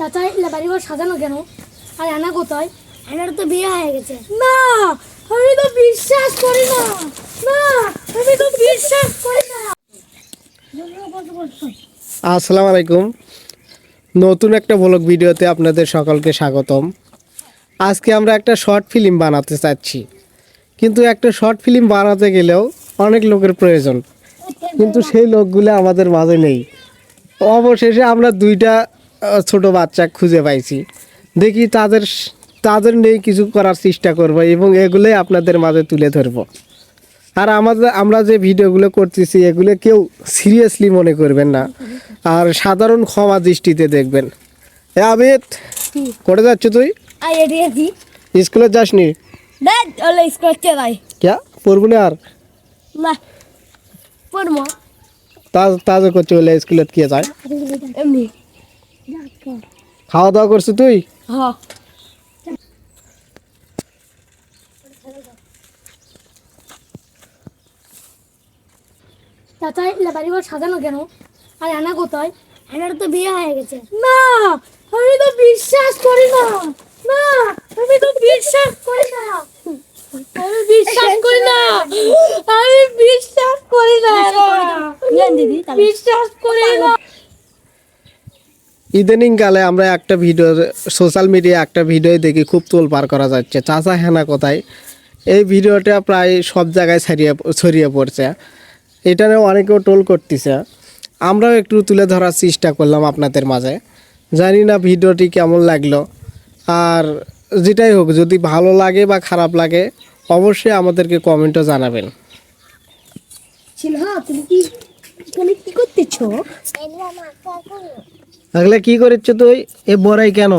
চাচা এলা বাড়ি ঘর সাজানো কেন? আর আনা কোথায়? এনার তো বিয়ে হয়ে গেছে। না আমি তো বিশ্বাস করি না। না আমি তো বিশ্বাস করি না। আসসালামু আলাইকুম। নতুন একটা ব্লগ ভিডিওতে আপনাদের সকলকে স্বাগতম। আজকে আমরা একটা শর্ট ফিল্ম বানাতে চাচ্ছি। কিন্তু একটা শর্ট ফিল্ম বানাতে গেলেও অনেক লোকের প্রয়োজন। কিন্তু সেই লোকগুলো আমাদের মাঝে নেই। অবশেষে আমরা দুইটা ছোট বাচ্চা খুঁজে পাইছি। দেখি তাদের তাদের নেই কিছু করার চেষ্টা করব এবং এগুলোই আপনাদের মাঝে তুলে ধরবো। আর আমাদের আমরা যে ভিডিওগুলো করতেছি এগুলো কেউ সিরিয়াসলি মনে করবেন না। আর সাধারণ ক্ষমা দৃষ্টিতে দেখবেন। এ আবিদ করে যাচ্ছ তুই? স্কুলে যাসনি? ক্যা? পড়ব না আর? তাজ তাজে করছে বলে স্কুলে কে যায়। এমনি। খাওয়া দাওয়া করছিস তুই? চাচা এলা বাড়ি ঘর সাজানো কেন? আর আনা কোথায়? এনার তো বিয়ে হয়ে গেছে। না আমি তো বিশ্বাস করি না। না আমি তো বিশ্বাস করি না। আমি বিশ্বাস করি না। আমি বিশ্বাস করি না দিদি বিশ্বাস করি না। ইদানিং কালে আমরা একটা ভিডিও সোশ্যাল মিডিয়া একটা ভিডিও দেখি, খুব তোল পার করা যাচ্ছে। চাচা হেনা কোথায়? এই ভিডিওটা প্রায় সব জায়গায় ছড়িয়ে ছড়িয়ে পড়ছে। এটা নিয়ে অনেকেও টোল করতেছে। আমরাও একটু তুলে ধরার চেষ্টা করলাম আপনাদের মাঝে। জানি না ভিডিওটি কেমন লাগল। আর যেটাই হোক, যদি ভালো লাগে বা খারাপ লাগে, অবশ্যই আমাদেরকে কমেন্টও জানাবেন। এখানে কি করতেছো? তাহলে কি করেছ তুই? এ বড়াই কেন?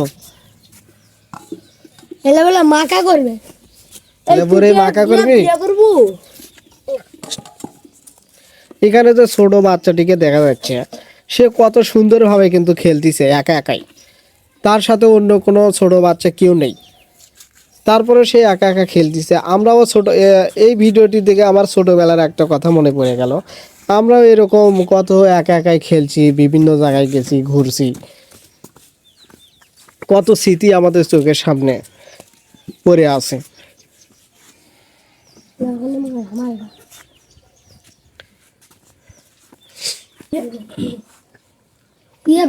এলা বেলা মাকা করবে এলে বড়াই মাকা করবি? এখানে যে ছোট বাচ্চাটিকে দেখা যাচ্ছে। সে কত সুন্দরভাবে কিন্তু খেলতেছে একা একাই। তার সাথে অন্য কোনো ছোট বাচ্চা কেউ নেই। তারপরে সে একা একা খেলতেছে। আমরাও ছোট এই ভিডিওটি দেখে আমার ছোটবেলার একটা কথা মনে পড়ে গেল। আমরাও এরকম কত একা একাই খেলছি বিভিন্ন জায়গায় গেছি ঘুরছি। কত স্মৃতি আমাদের চোখের সামনে পড়ে আছে।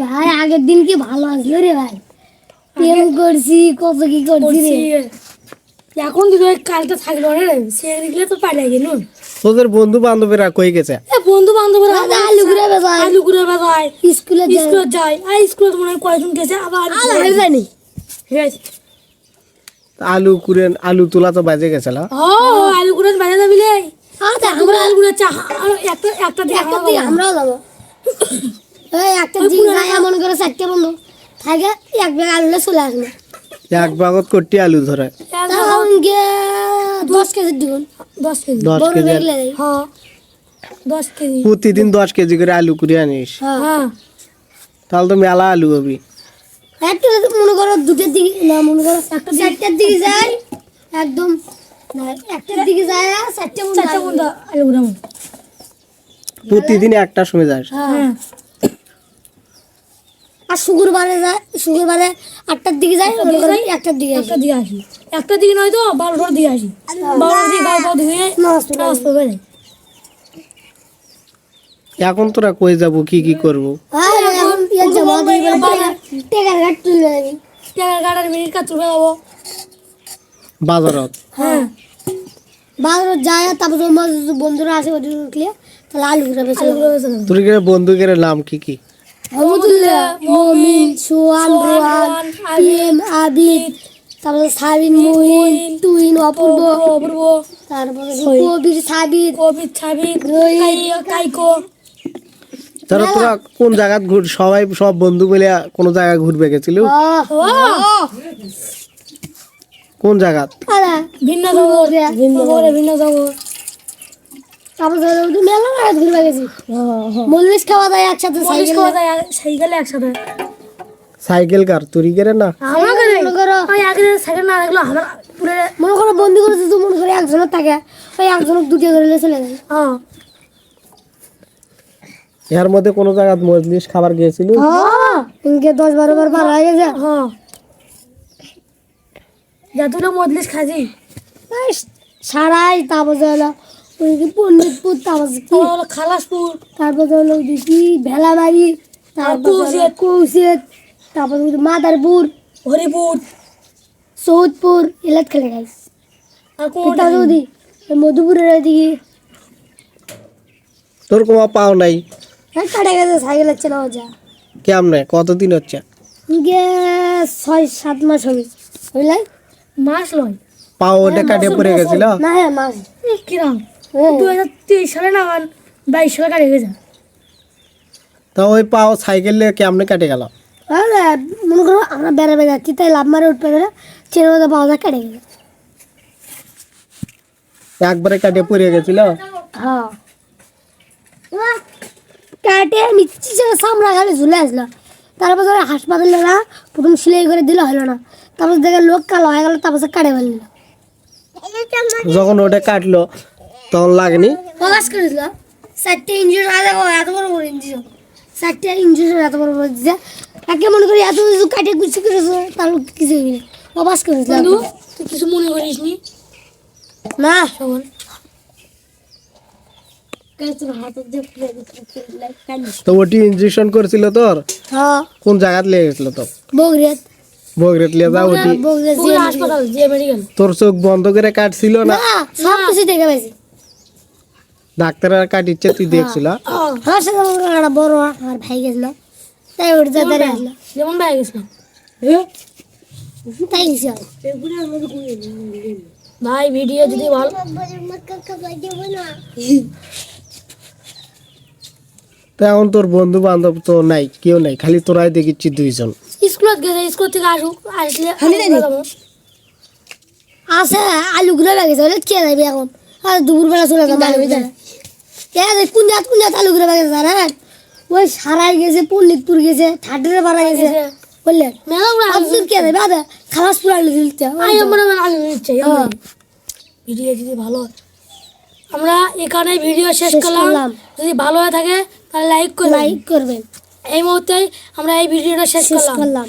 ভাই আগের দিন কি ভালো আসলো রে ভাই? প্রেম করছি কত কি করছি রে? এখন তো কালটা থাকল রে। সে দেখলে তো লাগে নুন তোদের বন্ধু বান্ধবীরা কই গেছে? এ বন্ধু বান্ধবরা আলু ঘুরে বেজায় আলু ঘুরে বেড়ায়। স্কুলে যাই স্কুলে যায়। আর স্কুলে তো মনে হয় কয়েকজন গেছে আবার আলু আমি জানি আলু কুড়েন আলু তোলা তো বাজে গেছিল ও আলু ঘুরে বাইরে যাবি লে আমরা আলু ঘুরে চা আর একটা একটা দিয়ে একটা দিকে আমরাও যাব। এই একটা দিকে যাই মনে করে চারটে বন্ধু। থাকে এক ব্যাগ আলুলে চলে আসবে। এক বাগত করটি আলু ধরে। গিয়ে দশ দিগুন দশ কেজি। দশ কেজি হ্যাঁ দশ কেজি। প্রতিদিন দশ কেজি করে আলু কুড়ে আনিস। হ্যাঁ। তাহলে তো মেলা আলু হবি। একটা মনে করো দুটোর দিকে না মনে করো একটা চারটার দিকে যাই একদম। না একটার দিকে যায় চারটে আলু। প্রতিদিন একটা সময় যাস হ্যাঁ। আর শুক্রবারে যায় শুক্রবারে আটটার দিকে যায় একটার দিকে একটার দিকে আসি। একটা দিকে নয় তো বারোটার দিকে আসি। বারোটার দিকে নামাজ নামাজ পড়বে না এখন তোরা কই যাব কি কি করব? ইয়ে বাজারত? হ্যাঁ। বাজারে যায় তারপর বন্ধুরা আসে ওদের উঠলে তাহলে আলু ঘুরে বেছে আলু ঘুরে বেছে দেবো। তোর বন্ধুকের নাম কি কি? মমিন সোয়ান আবিদ তারপরে সাবিন মুহিন তুইন অপূর্ব অপূর্ব তারপরে কবির সাবির কবি ছাবি রোহিত কাইকো তারা তোরা কোন জায়গা ঘুর সবাই সব বন্ধু মিলে কোন জায়গায় ঘুরবে গেছিল? কোন জায়গা ভিন্ন জগৎ ভিন্ন জগৎ। ভিন্ন তারপরে মেলা মেলা ঘুরবে গেছি। মল্লিশ খাওয়া যায় একসাথে পুলিশ খাওয়া যায় সাইকেলে একসাথে। সাইকেল কার? না? আমরা করে মনে করো ওই আগে সাইকেল না লাগল আমরা পুরে মনে করো বন্দি করেছে তো মনে করে একজনের থাকে। ওই একজনের দুটো ধরে চলে যায়। হ্যাঁ এর মধ্যে কোন জায়গা মজলিস খাবার গিয়েছিল হ্যাঁ ইনকে দশ বারো বার বার হয়ে গেছে। হ্যাঁ মজলিস খাজি সারাই তারপর হলো ওই কি পণ্ডিতপুর তারপর কি? খালাসপুর। তারপর হলো কি? ভেলাবাড়ি তারপর কৌশিক। তারপর মাদারপুর হরিপুর সৌদপুর এলাট খেলে গাই আর কোনটা তারপর ওদি মধুপুরের ওইদিকে। তোর কোনো পাও নাই? হ্যাঁ কাটে গেছে সাইকেলের চেনা যা কেমনে? কতদিন হচ্ছে? ইনকে ছয় সাত মাস হবে। বুঝলে? মাস লয়। পাও ওটা কাটে পড়ে গেছিল? না হ্যাঁ মাস। কিরাম? হ্যাঁ। দু হাজার তেইশ সালে না বাইশ সালে কাটে গেছে? তা ওই পাও সাইকেলে কেমনে কাটে গেল? আরে মনে করো আমরা বেড়াবে যাচ্ছি তাই লাভ মারে উঠবে না মধ্যে পাওয়া যায় কেটে গেছে একবারে কাটে পড়ে গেছিল? হ্যাঁ। কাটে মিচ্ছি ছেড়ে সামরা খালি ঝুলে আসলো। তারপর ধরে হাসপাতালে না প্রথম সেলাই করে দিলে হলো না। তারপর দেখে লোক কালো হয়ে গেল তারপর কাটে ফেলল। যখন ওটা কাটলো তখন লাগেনি? প্রকাশ করেছিল চারটে ইঞ্জুরি এত বড় বড় ইঞ্জুরি চারটে ইঞ্জুরি এত বড় বড় একে মনে করি এত কিছু কাটে কুচি করেছে তার কিছু প্রকাশ করেছিল বন্ধু তুই কিছু মনে করিস নি? না। তখন তো ওটি ইঞ্জেকশন করেছিল তোর? হ্যাঁ। কোন জায়গাত লেগে গেছিল তো বগরিয়াত। বগরেট লিয়ে যা ওটি। হাসপাতাল যে মেডিকেল তোর চোখ বন্ধ করে কাটছিল না? সব কিছু দেখে ডাক্তাররা কাটিচ্ছে তুই দেখছিল? আমার একটা বড় আমার ভাই গেছিল। তাই ওর দাদারে আসলো যেমন বাইরে গেছিলাম তাই গেছি ভাই ভিডিও যদি ভালো তো এখন তোর বন্ধু বান্ধব তো নাই কেউ নাই খালি তোরাই দেখিচ্ছি দুইজন। স্কুলত গেছে স্কুল থেকে আসুক আসলে আছে আলু গুলো বেগেছে বলে কে যাবে এখন? আর দুপুরবেলা চলে যাবে কোন জাত কোন জাত আলু গুলো বেগেছে জানেন ওই সারাই গেছে পণ্ডিতপুর গেছে ঠাটের পাড়া গেছে। বললেন আব্দুল কে দেবে আদা খালাসপুর আলু দিতে আই আমরা আলু নিচ্ছে ভিডিও যদি ভালো আমরা এখানে ভিডিও শেষ করলাম। যদি ভালো হয়ে থাকে তাহলে লাইক করবেন। লাইক করবেন। এই মুহূর্তে আমরা এই ভিডিওটা শেষ করলাম।